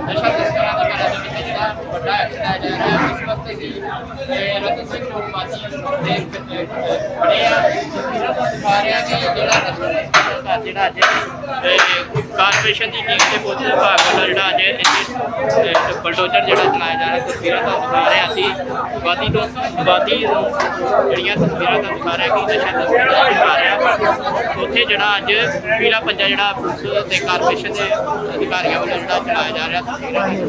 ਨਸ਼ਾ ਤਸਕਰਾਂ ਦੇ ਘਰਾਂ ਦੇ ਵਿੱਚ ਜਿਹੜਾ ਵੱਡਾ ਐਕਸ਼ਨ ਲਿਆ ਜਾ ਰਿਹਾ ਹੈ ਇਸ ਵਕਤ ਅਸੀਂ ਇਹ ਰਤਨ ਸਿੰਘ ਲੋਕਮਾਜੀ ਦੇ ਬੜੇ ਆ ਜਿਹੜਾ ਤੋਂ ਜਿਹੜਾ ਨਸ਼ਾ ਤਸਕਰਾਂ ਦਾ ਜਿਹੜਾ ਅੱਜ ਕਾਰਪੋਰੇਸ਼ਨ ਦੀ ਟੀਮ ਤੇ ਪੁਲਿਸ ਵਿਭਾਗ ਵੱਲੋਂ ਜਿਹੜਾ ਅੱਜ ਇੱਥੇ ਬਲਡੋਜ਼ਰ ਜਿਹੜਾ ਚਲਾਇਆ ਜਾ ਰਿਹਾ, ਤਸਵੀਰਾਂ ਤੁਹਾਨੂੰ ਦਿਖਾ ਰਿਹਾ ਸੀ ਵਾਦੀ ਤੋਂ, ਵਾਦੀ ਜਿਹੜੀਆਂ ਤਸਵੀਰਾਂ ਤੁਹਾਨੂੰ ਦਿਖਾ ਰਿਹਾ ਕਿ ਨਸ਼ਾ ਤਸਕਰਾਂ ਦਾ ਦਿਖਾ ਰਿਹਾ ਉੱਥੇ ਜਿਹੜਾ ਅੱਜ ਪੀਲਾ ਪੰਜਾ ਜਿਹੜਾ ਪੁਲਿਸ ਤੇ ਕਾਰਪੋਰੇਸ਼ਨ ਦੇ ਅਧਿਕਾਰੀਆਂ ਵੱਲੋਂ ਜਿਹੜਾ ਚਲਾਇਆ ਜਾ ਰਿਹਾ, ਤਸਵੀਰਾਂ ਅਸੀਂ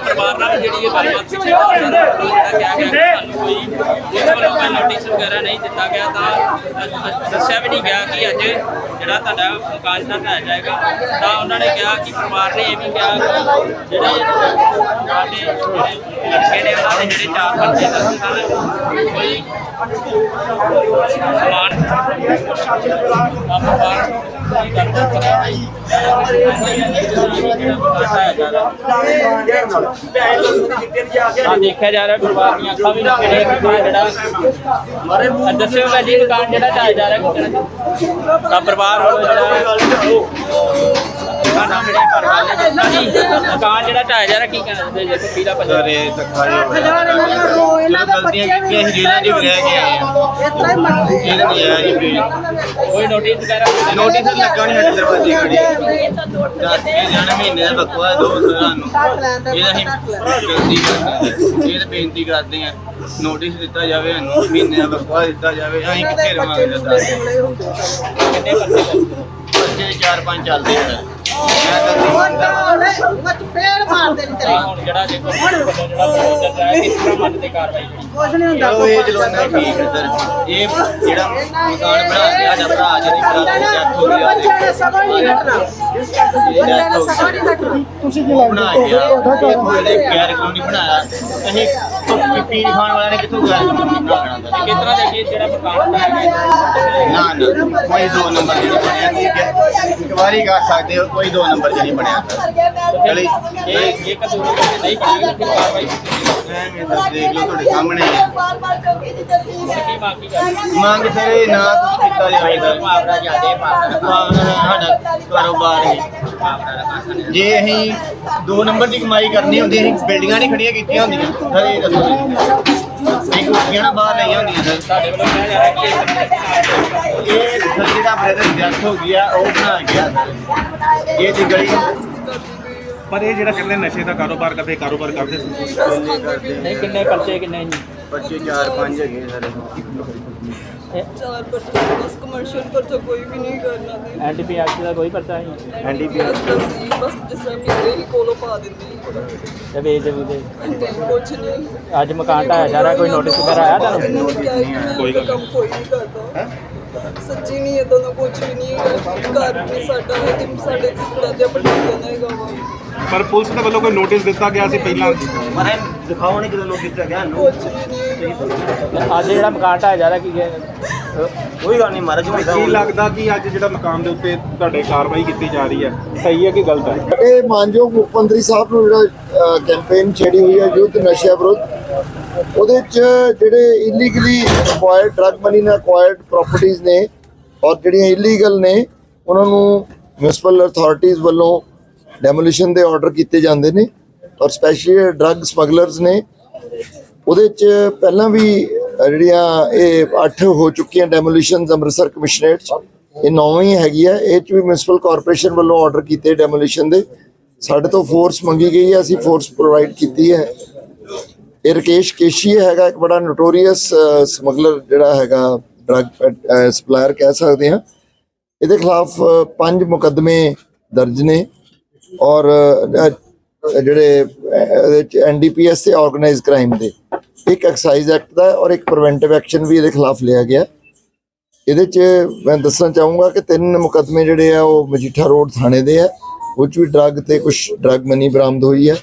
ਪਰਿਵਾਰ ਨਾਲ ਜਿਹੜੀ ਇਹ ਗੱਲਬਾਤ ਪਿੱਛੇ ਜਿਹੜਾ ਕਿਹਾ ਗਿਆ ਕੋਈ ਇਸ ਵੱਲੋਂ ਕੋਈ ਨੋਟਿਸ ਵਗੈਰਾ ਨਹੀਂ ਦਿੱਤਾ ਗਿਆ, ਤਾਂ ਦੱਸਿਆ ਵੀ ਨਹੀਂ ਗਿਆ ਕਿ ਅੱਜ ਜਿਹੜਾ ਤੁਹਾਡਾ ਮਕਾਨ ਜਿਹੜਾ ਢਾਇਆ ਜਾਏਗਾ, ਤਾਂ ਉਹਨਾਂ ਨੇ ਕਿਹਾ ਕਿ ਪਰਿਵਾਰ ਨੇ ਇਹ ਵੀ ਕਿਹਾ ਕਿ ਜਿਹੜੇ ਸਾਡੇ ਜਿਹੜੇ ਲੜਕੇ ਨੇ, ਉਹਨਾਂ ਦੇ ਜਿਹੜੇ ਚਾਰ ਬੱਚੇ ਦਰਜ ਹਨ ਕੋਈ ਸਮਾਨ ਤਾਂ ਪਰਿਵਾਰ ਆ ਦੇਖਿਆ ਜਾ ਰਿਹਾ ਪਰਿਵਾਰ ਦੀਆਂ ਅੱਖਾਂ ਵੀ ਲੱਗ ਰਹੀਆਂ ਕਿ ਜਿਹੜਾ ਦੱਸਿਓ ਭਾਜੀ ਦੁਕਾਨ ਜਿਹੜਾ ਢਾਇਆ ਜਾ ਰਿਹਾ ਕਿਹੜਾ ਤਾਂ ਪਰਿਵਾਰ ਵੱਲੋਂ ਜਿਹੜਾ ਦੁਕਾਨਾਂ ਮੇਰੇ ਘਰ ਵਾਲੇ ਜਿੱਦਾਂ ਜੀ ਦੁਕਾਨ ਜਿਹੜਾ ਢਾਇਆ ਜਾ ਰਿਹਾ ਕੀ ਕਹਿਣਾ ਚਾਹੁੰਦੇ ਜੇ? ਪੀਲਾ ਪੰਜਾ ਸਰ ਇਹ ਦਿਖਾਇਆ ਹੋਇਆ। ਚਲੋ ਗਲਤੀਆਂ ਕੀਤੀਆਂ ਸੀ ਜਿਹਨਾਂ ਦੀ ਵੀ ਰਹਿ ਗਏ ਆ ਇਹ ਨਹੀਂ ਆਇਆ ਜੀ ਵੀ। ਕੋਈ ਨੋਟਿਸ ਵਗੈਰਾ ਨੋਟਿਸ ਲੱਗਾ ਨਹੀਂ ਸਾਡੇ ਦਰਵਾਜ਼ੇ ਖੜੀ ਦਸ ਵੀਹ ਜਾਣੇ ਮਹੀਨੇ ਦਾ ਬਕਵਾ ਦੋ ਸਾਲਾਂ ਨੂੰ ਇਹ ਅਸੀਂ ਜਲਦੀ ਕਰਦੇ ਇਹ ਤਾਂ ਬੇਨਤੀ ਕਰਦੇ ਆ ਨੋਟਿਸ ਦਿੱਤਾ ਜਾਵੇ ਸਾਨੂੰ ਮਹੀਨੇ ਦਾ ਬਕਵਾ ਦਿੱਤਾ ਜਾਵੇ। ਅਸੀਂ ਕਿੱਥੇ ਰਵਾਂਗੇ ਦੱਸ। ਕਿੰਨੇ ਬੱਚੇ ਨੇ? ਬੱਚੇ ਚਾਰ ਪੰਜ ਚੱਲਦੇ ਆ। ਮੈਂ ਤਾਂ ਨਹੀਂ ਮੰਨਦਾ ਤਾਂ ਹੁਣ ਜਿਹੜਾ ਦੇਖੋ ਜਿਹੜਾ ਪ੍ਰੋਜੈਕਟ ਹੈ, ਕਿਸ ਤਰ੍ਹਾਂ ਮਨ ਤੇ ਕਾਰਵਾਈ ਹੋਈ? ਚਲੋ ਇਹ ਚਲੋ ਨਾ ਠੀਕ ਹੈ ਸਰ ਇਹ ਜਿਹੜਾ ਮਕਾਨ ਬਣਾ ਕੇ ਸਾਡਾ ਭਰਾ ਜਿਹਦੀ ਭਰਾ ਦੀ ਡੈਥ ਹੋ ਗਈ ਤੁਸੀਂ ਕੀ ਬਣਾ ਗਿਆ ਇਹ ਕੋਲੇ ਗੈਰ ਕਾਨੂੰਨੀ ਬਣਾਇਆ। ਅਸੀਂ ਪੀਪੀ ਖਾਣ ਵਾਲਿਆਂ ਨੇ ਕਿੱਥੋਂ ਗੈਰ ਕਾਨੂੰਨੀ ਬਣਾਉਣਾ ਦਾ ਕਿਸ ਤਰ੍ਹਾਂ ਦੇ ਕੀ ਜਿਹੜਾ ਮਕਾਨ ਢਾਇਆ ਗਿਆ ਨਾ ਨਾ ਕੋਈ ਦੋ ਨੰਬਰ ਜਿਹੜੀ ਬਣਿਆ ਠੀਕ ਹੈ ਇੱਕ ਵਾਰੀ ਕਰ ਸਕਦੇ ਹੋ ਕੋਈ ਦੋ ਨੰਬਰ ਜਿਹੜੀ ਬਣਿਆ ਚਲੀ ਇਹ ਇਹ ਕਦੋਂ ਨਹੀਂ ਕਾਰਵਾਈ ਕੀਤੀ ਦੇਖ ਲਓ ਤੁਹਾਡੇ ਸਾਹਮਣੇ। ਹੀ ਹੈ। ਕੀ ਬਾਕੀ ਗੱਲ ਮੰਗ ਸਰ ਇਹ ਨਾ ਕੁਛ ਕੀਤਾ ਜਾਵੇ। ਸਰ ਮੁਆਵਜ਼ਾ ਜਿਆਦੇ ਪਾਉਂਦਾ ਸਾਡਾ ਕਾਰੋਬਾਰ ਹੈ। ਜੇ ਅਸੀਂ ਦੋ ਨੰਬਰ ਦੀ ਕਮਾਈ ਕਰਨੀ ਹੁੰਦੀ ਅਸੀਂ ਬਿਲਡਿੰਗਾਂ ਨਹੀਂ ਖੜੀਆਂ ਕੀਤੀਆਂ ਹੁੰਦੀਆਂ। ਸਰ ਇਹ ਦੱਸੋ ਜੀ। ਇੱਕ ਨਾ ਬਾਹਰ ਲਈਆਂ ਹੁੰਦੀਆਂ ਸਰ। ਸਾਡੇ ਵੱਲੋਂ ਕਿਹਾ ਜਾ ਰਿਹਾ ਕਿ ਇਹ ਇਹ ਸਰ ਜਿਹੜਾ ਬ੍ਰਦਰ ਡੈਥ ਹੋ ਗਿਆ ਉਹ ਬਣਾ ਗਿਆ। ਸਰ ਇਹ ਦੀ ਗਲੀ ਪਰ ਇਹ ਜਿਹੜਾ ਕਹਿੰਦੇ ਨਸ਼ੇ ਦਾ ਕਾਰੋਬਾਰ ਕਰਦੇ ਕਾਰੋਬਾਰ ਕਰਦੇ ਸੀ। ਨਹੀਂ ਕਿੰਨੇ ਪਰਚੇ ਕਿੰਨੇ ਨਹੀਂ ਬੱਚੇ ਚਾਰ ਪੰਜ ਹੈਗੇ ਸਰ। ਚਾਰ ਬੱਚੇ ਬਸ ਕਮਰਸ਼ੀਅਲ ਖਰਚਾ ਕੋਈ ਵੀ ਨਹੀਂ ਕਰਨਾ ਤੇ। ਐਨਡੀਪੀ ਐਕਟ ਦਾ ਕੋਈ ਪਰਚਾ ਨਹੀਂ? NDPS ਬਸ ਬਸ ਜਿਸ ਤਰ੍ਹਾਂ ਮੇਰੇ ਹੀ ਕੋਲੋਂ ਪਾ ਦਿੰਦੀ ਤੇ ਵੇਚ ਦੇ ਦੇ ਤੇ ਕੁਛ ਨਹੀਂ। ਅੱਜ ਮਕਾਨ ਢਾਇਆ ਜਾ ਰਿਹਾ ਕੋਈ ਨੋਟਿਸ ਵਗੈਰਾ ਆਇਆ ਤੁਹਾਨੂੰ? ਕੋਈ ਕੰਮ ਕੋਈ ਨਹੀਂ ਕਰਦਾ। ਸੱਚੀ ਨਹੀਂ ਇਦਾਂ ਦਾ ਕੁਛ ਵੀ ਨਹੀਂ ਹੈਗਾ। ਘਰ ਵੀ ਸਾਡਾ ਹੈ ਤੇ ਸਾਡੇ ਦਾਦਾ ਪੜ੍ਹਾਉਂਦੇ ਨੇ ਹੈਗਾ ਵਾ। ਪਰ ਪੁਲਿਸ ਦੇ ਵੱਲੋਂ ਕੋਈ ਨੋਟਿਸ ਦਿੱਤਾ ਗਿਆ ਸੀ ਪਹਿਲਾਂ? ਪਰ ਦਿਖਾਓ ਨਹੀਂ ਕਿਦੋਂ ਲੋਕ ਕੀਤਾ ਗਿਆ ਨੂੰ ਕੁਛ ਵੀ ਨਹੀਂ। ਅੱਜ ਜਿਹੜਾ ਮਕਾਨ ਢਾਇਆ ਜਾ ਰਿਹਾ ਕੀ ਹੈ ਕੋਈ ਗੱਲ ਨਹੀਂ ਮਹਾਰਾਜ ਕੀ ਲੱਗਦਾ ਕਿ ਅੱਜ ਜਿਹੜਾ ਮਕਾਨ ਦੇ ਉੱਤੇ ਤੁਹਾਡੇ ਕਾਰਵਾਈ ਕੀਤੀ ਜਾ ਰਹੀ ਹੈ? ਸਹੀ ਹੈ ਕਿ ਗਲਤ ਹੈ? ਇਹ ਮਾਨਯੋਗ ਮੁੱਖ ਮੰਤਰੀ ਸਾਹਿਬ ਨੂੰ ਜਿਹੜਾ ਕੈਂਪੇਨ ਛੇੜੀ ਹੋਈ ਹੈ ਯੁੱਧ ਨਸ਼ਾ ਵਿਰੁੱਧ ਉਹਦੇ ਚ ਜਿਹੜੇ ਇਲੀਗਲੀ ਅਕਵਾਇਰਡ ਡਰਗ ਮਨੀ ਨਾਲ ਅਕਵਾਇਰਡ ਪ੍ਰਾਪਰਟੀਆਂ ਨੇ, ਔਰ ਜਿਹੜੀਆਂ ਇਲੀਗਲ ਨੇ, ਉਹਨਾਂ ਨੂੰ ਮਿਊਨਿਸਪਲ ਅਥਾਰਟੀਆਂ ਵੱਲੋਂ ਡੈਮੋਲੀਸ਼ਨ ਦੇ ਆਰਡਰ ਕੀਤੇ ਜਾਂਦੇ ਨੇ, ਔਰ ਸਪੈਸ਼ਲੀ ਡਰਗ ਸਮਗਲਰਸ ਨੇ। ਉਹਦੇ ਚ ਪਹਿਲਾਂ ਵੀ ਜਿਹੜੀਆਂ ਇਹ 8 ਹੋ ਚੁੱਕੀਆਂ ਡੈਮੋਲੀਸ਼ਨਸ ਅੰਮ੍ਰਿਤਸਰ ਕਮਿਸ਼ਨਰੇਟ ਚ, ਇਹ ਨੌਵੀਂ ਹੈਗੀ ਹੈ ਇਹ ਚ ਵੀ ਮਿਊਨਿਸਪਲ ਕਾਰਪੋਰੇਸ਼ਨ ਵੱਲੋਂ ਆਰਡਰ ਕੀਤੇ ਡੈਮੋਲੀਸ਼ਨ ਦੇ। ਸਾਡੇ ਤੋਂ ਫੋਰਸ ਮੰਗੀ ਗਈ ਹੈ, ਅਸੀਂ ਫੋਰਸ ਪ੍ਰੋਵਾਈਡ ਕੀਤੀ ਹੈ। ਇਹ ਰਕੇਸ਼ ਕੇਸ਼ੀ ਹੈਗਾ ਇੱਕ ਬੜਾ ਨੋਟੋਰੀਅਸ ਸਮਗਲਰ ਜਿਹੜਾ ਹੈਗਾ ਡਰਗ ਸਪਲਾਇਰ ਕਹਿ ਸਕਦੇ ਹਾਂ। ਇਹਦੇ ਖਿਲਾਫ ਪੰਜ ਮੁਕੱਦਮੇ ਦਰਜ ਨੇ ਔਰ ਅ, ਅ, ਜਿਹੜੇ ਅ, ਇਹਦੇ ਚ ਐਨਡੀਪੀਐਸ ਤੇ ਆਰਗੇਨਾਈਜ਼ ਕ੍ਰਾਈਮ ਦੇ। ਇੱਕ ਐਕਸਾਈਜ਼ ਐਕਟ ਦਾ ਔਰ ਇੱਕ ਪ੍ਰੀਵੈਂਟਿਵ ਐਕਸ਼ਨ ਵੀ ਇਹਦੇ ਖਿਲਾਫ ਲਿਆ ਗਿਆ। ਇਹਦੇ ਚ ਮੈਂ ਦੱਸਣਾ ਚਾਹੂੰਗਾ ਕਿ ਤਿੰਨ ਮੁਕੱਦਮੇ ਜਿਹੜੇ ਆ ਉਹ ਮਜੀਠਾ ਰੋਡ ਥਾਣੇ ਦੇ ਆ ਉਹ 'ਚ ਵੀ ਡਰੱਗ ਤੇ ਕੁਝ ਡਰੱਗ ਮਨੀ ਬਰਾਮਦ ਹੋਈ ਹੈ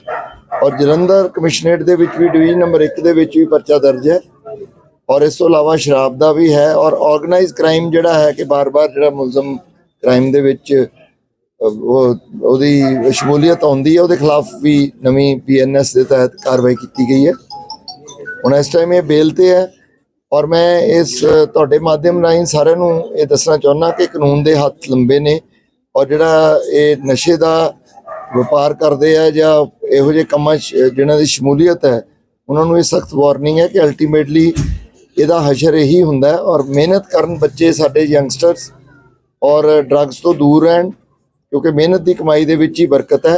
ਔਰ ਜਲੰਧਰ ਕਮਿਸ਼ਨਰੇਟ ਦੇ ਵਿੱਚ ਵੀ ਡਿਵੀਜ਼ਨ ਨੰਬਰ 1 ਦੇ ਵਿੱਚ ਵੀ ਪਰਚਾ ਦਰਜ ਹੈ। ਔਰ ਇਸ ਤੋਂ ਇਲਾਵਾ ਸ਼ਰਾਬ ਦਾ ਵੀ ਹੈ ਔਰ ਆਰਗੇਨਾਈਜ਼ ਕ੍ਰਾਈਮ ਜਿਹੜਾ ਹੈ ਕਿ ਬਾਰ-ਬਾਰ ਜਿਹੜਾ ਮੁਲਜ਼ਮ ਕ੍ਰਾਈਮ ਦੇ ਵਿੱਚ ਉਹ, ਉਹਦੀ ਸ਼ਮੂਲੀਅਤ ਆਉਂਦੀ ਹੈ, ਉਹਦੇ ਖਿਲਾਫ ਵੀ ਨਵੀਂ ਪੀਐਨਐਸ ਦੇ ਤਹਿਤ ਕਾਰਵਾਈ ਕੀਤੀ ਗਈ ਹੈ। ਹੁਣ ਇਸ ਟਾਈਮ ਇਹ ਬੇਲ ਤੇ ਹੈ ਔਰ ਮੈਂ ਇਸ, ਤੁਹਾਡੇ ਮਾਧਿਅਮ ਰਾਹੀਂ ਸਾਰਿਆਂ ਨੂੰ ਇਹ ਦੱਸਣਾ ਚਾਹੁੰਦਾ ਕਿ ਕਾਨੂੰਨ ਦੇ ਹੱਥ ਲੰਬੇ ਨੇ ਔਰ ਜਿਹੜਾ ਇਹ ਨਸ਼ੇ ਦਾ ਵਪਾਰ ਕਰਦੇ ਆ ਜਾਂ ਇਹੋ ਜਿਹੇ ਕੰਮਾਂ 'ਚ ਜਿਨ੍ਹਾਂ ਦੀ ਸ਼ਮੂਲੀਅਤ ਹੈ, ਉਹਨਾਂ ਨੂੰ ਇਹ ਸਖਤ ਵਾਰਨਿੰਗ ਹੈ ਕਿ ਅਲਟੀਮੇਟਲੀ ਇਹਦਾ ਹਸ਼ਰ ਇਹੀ ਹੁੰਦਾ ਹੈ ਔਰ ਮਿਹਨਤ ਕਰਨ ਬੱਚੇ ਸਾਡੇ ਯੰਗਸਟਰਸ ਔਰ ਡਰੱਗਸ ਤੋਂ ਦੂਰ ਰਹਿਣ, ਕਿਉਂਕਿ ਮਿਹਨਤ ਦੀ ਕਮਾਈ ਦੇ ਵਿੱਚ ਹੀ ਬਰਕਤ ਹੈ।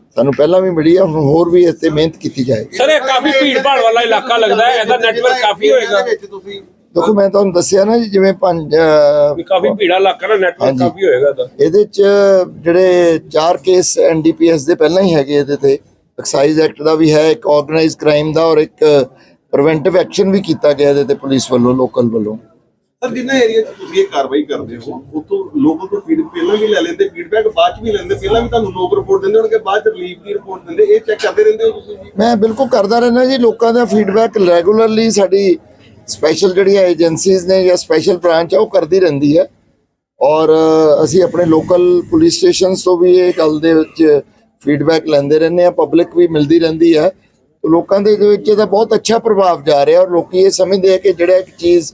ਸਾਨੂੰ ਪਹਿਲਾਂ ਵੀ ਮਿਲੀ ਹੈ ਹੁਣ ਹੋਰ ਵੀ ਇਸ ਤੇ ਮਿਹਨਤ ਕੀਤੀ ਜਾਏਗੀ। ਸਰ ਇਹ ਕਾਫੀ ਭੀੜ ਭਾੜ ਵਾਲਾ ਇਲਾਕਾ ਲੱਗਦਾ ਹੈ ਇਹਦਾ ਨੈਟਵਰਕ ਕਾਫੀ ਹੋਏਗਾ। ਦੇਖੋ ਮੈਂ ਤੁਹਾਨੂੰ ਦੱਸਿਆ ਨਾ ਜੀ ਜਿਵੇਂ ਪੰਜ ਵੀ ਕਾਫੀ ਭੀੜਾ ਇਲਾਕਾ ਨਾ ਨੈਟਵਰਕ। ਕਾਫੀ ਹੋਏਗਾ ਇਹਦਾ। ਇਹਦੇ ਚ ਜਿਹੜੇ ਚਾਰ ਕੇਸ ਐਨਡੀਪੀਐਸ ਦੇ ਪਹਿਲਾਂ ਹੀ ਹੈਗੇ ਇਹਦੇ ਤੇ ਐਕਸਾਈਜ਼ ਐਕਟ ਦਾ ਵੀ ਹੈ ਇੱਕ ਆਰਗੇਨਾਈਜ਼ ਕ੍ਰਾਈਮ ਦਾ ਔਰ ਇੱਕ ਪ੍ਰੀਵੈਂਟਿਵ ਐਕਸ਼ਨ ਵੀ ਕੀਤਾ ਗਿਆ ਇਹਦੇ ਤੇ ਪੁਲਿਸ ਵੱਲੋਂ ਲੋਕਲ ਵੱਲੋਂ। ਸਰ, ਜਿੰਨਾ ਏਰੀਆ 'ਚ ਤੁਸੀਂ ਇਹ ਕਾਰਵਾਈ ਕਰਦੇ ਹੋ ਉਤੋਂ ਲੋਕਾਂ ਤੋਂ ਫੀਡ ਪਹਿਲਾਂ ਵੀ ਲੈ ਲੈਂਦੇ ਫੀਡਬੈਕ ਬਾਅਦ 'ਚ ਵੀ ਲੈਂਦੇ, ਪਹਿਲਾਂ ਵੀ ਤੁਹਾਨੂੰ ਲੋਕ ਰਿਪੋਰਟ ਦਿੰਦੇ ਹੋਣਗੇ, ਬਾਅਦ 'ਚ ਰਿਲੀਫ ਦੀ ਰਿਪੋਰਟ ਦਿੰਦੇ, ਇਹ ਚੈੱਕ ਕਰਦੇ ਰਹਿੰਦੇ ਹੋ ਤੁਸੀਂ ਜੀ? ਮੈਂ ਬਿਲਕੁਲ ਕਰਦਾ ਰਹਿਣਾ ਜੀ, ਲੋਕਾਂ ਦਾ ਫੀਡਬੈਕ ਰੈਗੂਲਰਲੀ ਸਾਡੀ ਸਪੈਸ਼ਲ ਜਿਹੜੀਆਂ ਏਜੰਸੀਜ਼ ਨੇ ਜਾਂ ਸਪੈਸ਼ਲ ਬ੍ਰਾਂਚ ਆ, ਉਹ ਕਰਦੀ ਰਹਿੰਦੀ ਹੈ। ਔਰ ਅਸੀਂ ਆਪਣੇ ਲੋਕਲ ਪੁਲਿਸ ਸਟੇਸ਼ਨਸ ਤੋਂ ਵੀ ਇਹ ਗੱਲ ਦੇ ਵਿੱਚ ਫੀਡਬੈਕ ਲੈਂਦੇ ਰਹਿੰਦੇ ਆ ਪਬਲਿਕ ਵੀ ਮਿਲਦੀ ਰਹਿੰਦੀ ਹੈ। ਲੋਕਾਂ ਦੇ ਵਿੱਚ ਇਹਦਾ ਬਹੁਤ ਅੱਛਾ ਪ੍ਰਭਾਵ ਜਾ ਰਿਹਾ ਔਰ ਲੋਕੀ ਇਹ ਸਮਝਦੇ ਆ ਕਿ ਜਿਹੜਾ ਇੱਕ ਚੀਜ਼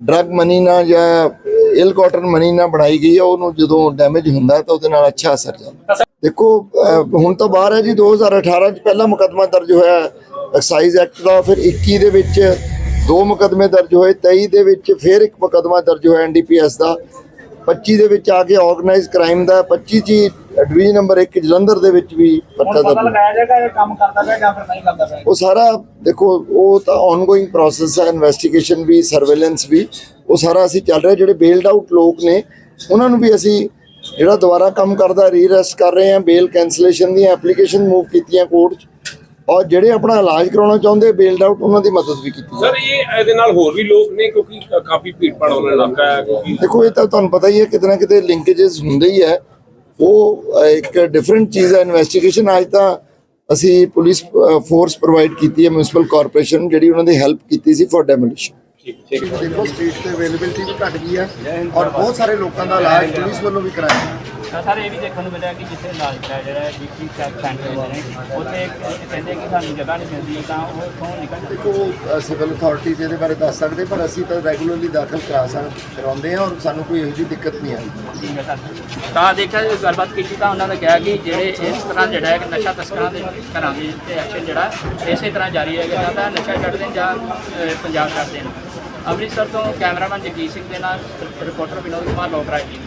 ਡਰਗ ਮਨੀ ਨਾਲ ਜਾਂ ਇਲ ਕਾਟਨ ਮਨੀ ਨਾਲ ਬਣਾਈ ਗਈ ਹੈ ਉਹਨੂੰ ਜਦੋਂ ਡੈਮੇਜ ਹੁੰਦਾ ਹੈ ਤਾਂ ਉਹਦੇ ਨਾਲ ਅੱਛਾ ਅਸਰ ਜਾਂਦਾ। ਦੇਖੋ ਅਹ, ਹੁਣ ਤਾਂ ਬਾਹਰ ਹੈ ਜੀ 2018 ਚ ਪਹਿਲਾ ਮੁਕੱਦਮਾ ਦਰਜ ਹੋਇਆ ਐਕਸਾਈਜ਼ ਐਕਟ ਦਾ ਫਿਰ 21 ਦੇ ਵਿੱਚ ਦੋ ਮੁਕੱਦਮੇ ਦਰਜ ਹੋਏ 23 ਦੇ ਵਿੱਚ ਫਿਰ ਇੱਕ ਮੁਕੱਦਮਾ ਦਰਜ ਹੋਇਆ ਐਨਡੀਪੀਐਸ ਦਾ। 25 ਦੇ ਵਿੱਚ ਆ ਕੇ ਆਰਗੇਨਾਈਜ਼ ਕ੍ਰਾਈਮ ਦਾ 25 ਜੀ ਡਿਵੀਜ਼ਨ ਨੰਬਰ 1 ਜਲੰਧਰ ਦੇ ਵਿੱਚ ਵੀ ਪਤਾ ਦਰਜ ਹੋਇਆ। ਲਗਾਇਆ ਜਾਏਗਾ ਇਹ ਕੰਮ ਕਰਦਾ ਪਿਆ ਜਾਂ ਫਿਰ ਨਹੀਂ ਕਰਦਾ ਪਿਆ ਉਹ ਸਾਰਾ ਦੇਖੋ ਉਹ ਤਾਂ ਆਨਗੋਇੰਗ ਪ੍ਰੋਸੈਸ ਹੈ ਇਨਵੈਸਟੀਗੇਸ਼ਨ ਵੀ ਸਰਵੇਲੈਂਸ ਵੀ ਉਹ ਸਾਰਾ ਅਸੀਂ ਚੱਲ ਰਿਹਾ ਜਿਹੜੇ ਬੇਲਡ ਆਊਟ ਲੋਕ ਨੇ ਉਹਨਾਂ ਨੂੰ ਵੀ ਅਸੀਂ ਜਿਹੜਾ ਦੁਬਾਰਾ ਕੰਮ ਕਰਦਾ ਰੀਅਰੈਸਟ ਕਰ ਰਹੇ ਹਾਂ ਬੇਲ ਕੈਂਸਲੇਸ਼ਨ ਦੀਆਂ ਐਪਲੀਕੇਸ਼ਨ ਮੂਵ ਕੀਤੀਆਂ ਕੋਰਟ 'ਚ ਔਰ ਜਿਹੜੇ ਆਪਣਾ ਇਲਾਜ ਕਰਾਉਣਾ ਚਾਹੁੰਦੇ ਬੇਲਡ ਆਊਟ ਉਹਨਾਂ ਦੀ ਮਦਦ ਵੀ ਕੀਤੀ ਸਰ ਇਹ ਇਹਦੇ ਨਾਲ ਹੋਰ ਵੀ ਲੋਕ ਨੇ ਕਿਉਂਕਿ ਕਾਫੀ ਭੀੜ ਭਾੜ ਵਾਲਾ ਇਲਾਕਾ ਹੈ ਕਿਉਂਕਿ ਦੇਖੋ ਇਹ ਤਾਂ ਤੁਹਾਨੂੰ ਪਤਾ ਹੀ ਹੈ ਕਿਤੇ ਨਾ ਕਿਤੇ ਲਿੰਕੇजेस ਹੁੰਦੇ ਹੀ ਹੈ। ਉਹ ਇੱਕ ਡਿਫਰੈਂਟ ਚੀਜ਼ ਹੈ ਇਨਵੈਸਟੀਗੇਸ਼ਨ ਅੱਜ ਤਾਂ ਅਸੀਂ ਪੁਲਿਸ ਫੋਰਸ ਪ੍ਰੋਵਾਈਡ ਕੀਤੀ ਹੈ ਮਿਊਨਿਸਪਲ ਕਾਰਪੋਰੇਸ਼ਨ ਜਿਹੜੀ ਉਹਨਾਂ ਦੀ ਹੈਲਪ ਕੀਤੀ ਸੀ ਫॉर ਡੈਮੋਲੀਸ਼ਨ ਦੇਖੋ ਸਟਰੀਟ ਤੇ ਅਵੇਲੇਬਿਲਟੀ ਵੀ ਘਟ ਗਈ ਹੈ। ਔਰ ਬਹੁਤ ਸਾਰੇ ਲੋਕਾਂ ਦਾ ਇਲਾਜ ਪੁਲਿਸ ਵੱਲੋਂ ਵੀ ਕਰਾਇਆ। ਤਾਂ ਸਰ ਇਹ ਵੀ ਦੇਖਣ ਨੂੰ ਮਿਲਿਆ ਕਿ ਜਿੱਥੇ ਇਲਾਜ ਕਰਾਇਆ ਜਿਹੜਾ ਹੈ ਬੀਪੀ ਚੈੱਕ ਸੈਂਟਰ ਨੇ ਉੱਥੇ ਇੱਕ- ਕਹਿੰਦੇ ਕਿ ਸਾਨੂੰ ਜਗ੍ਹਾ ਨਹੀਂ ਮਿਲਦੀ ਤਾਂ ਉਹ ਉੱਥੋਂ ਨਿਕਲ ਦੇਖੋ ਸਿਵਲ ਅਥਾਰਟੀਜ਼ ਇਹਦੇ ਬਾਰੇ ਦੱਸ ਸਕਦੇ ਪਰ ਅਸੀਂ ਤਾਂ ਰੈਗੂਲਰਲੀ ਦਾਖਲ ਕਰਾ ਸਕ ਕਰਾਉਂਦੇ ਹਾਂ ਔਰ ਸਾਨੂੰ ਕੋਈ ਇਹੋ ਜਿਹੀ ਦਿੱਕਤ ਨਹੀਂ ਆਈ। ਠੀਕ ਹੈ ਸਰ। ਤਾਂ ਦੇਖਿਆ ਜੇ ਗੱਲਬਾਤ ਕੀਤੀ ਤਾਂ ਉਹਨਾਂ ਨੇ ਕਿਹਾ ਕਿ ਜਿਹੜੇ ਇਸ ਤਰ੍ਹਾਂ ਜਿਹੜਾ ਹੈ ਕਿ ਨਸ਼ਾ ਤਸਕਰਾਂ ਦੇ ਘਰਾਂ ਦੇ ਉੱਤੇ ਐਕਸ਼ਨ ਜਿਹੜਾ ਇਸੇ ਤਰ੍ਹਾਂ ਜਾਰੀ ਰਹੇਗਾ ਜਾਂ ਤਾਂ ਨਸ਼ਾ ਛੱਡ ਦੇਣ ਜਾਂ ਪੰਜਾਬ ਛੱਡ ਦੇਣ। ਅੰਮ੍ਰਿਤਸਰ ਤੋਂ ਕੈਮਰਾਮੈਨ ਜਗਜੀਤ ਸਿੰਘ ਦੇ ਨਾਲ ਰਿਪੋਰਟਰ ਵਿਨੋਦ ਕੁਮਾਰ ਲੋਕਰਾਜ ਜੀ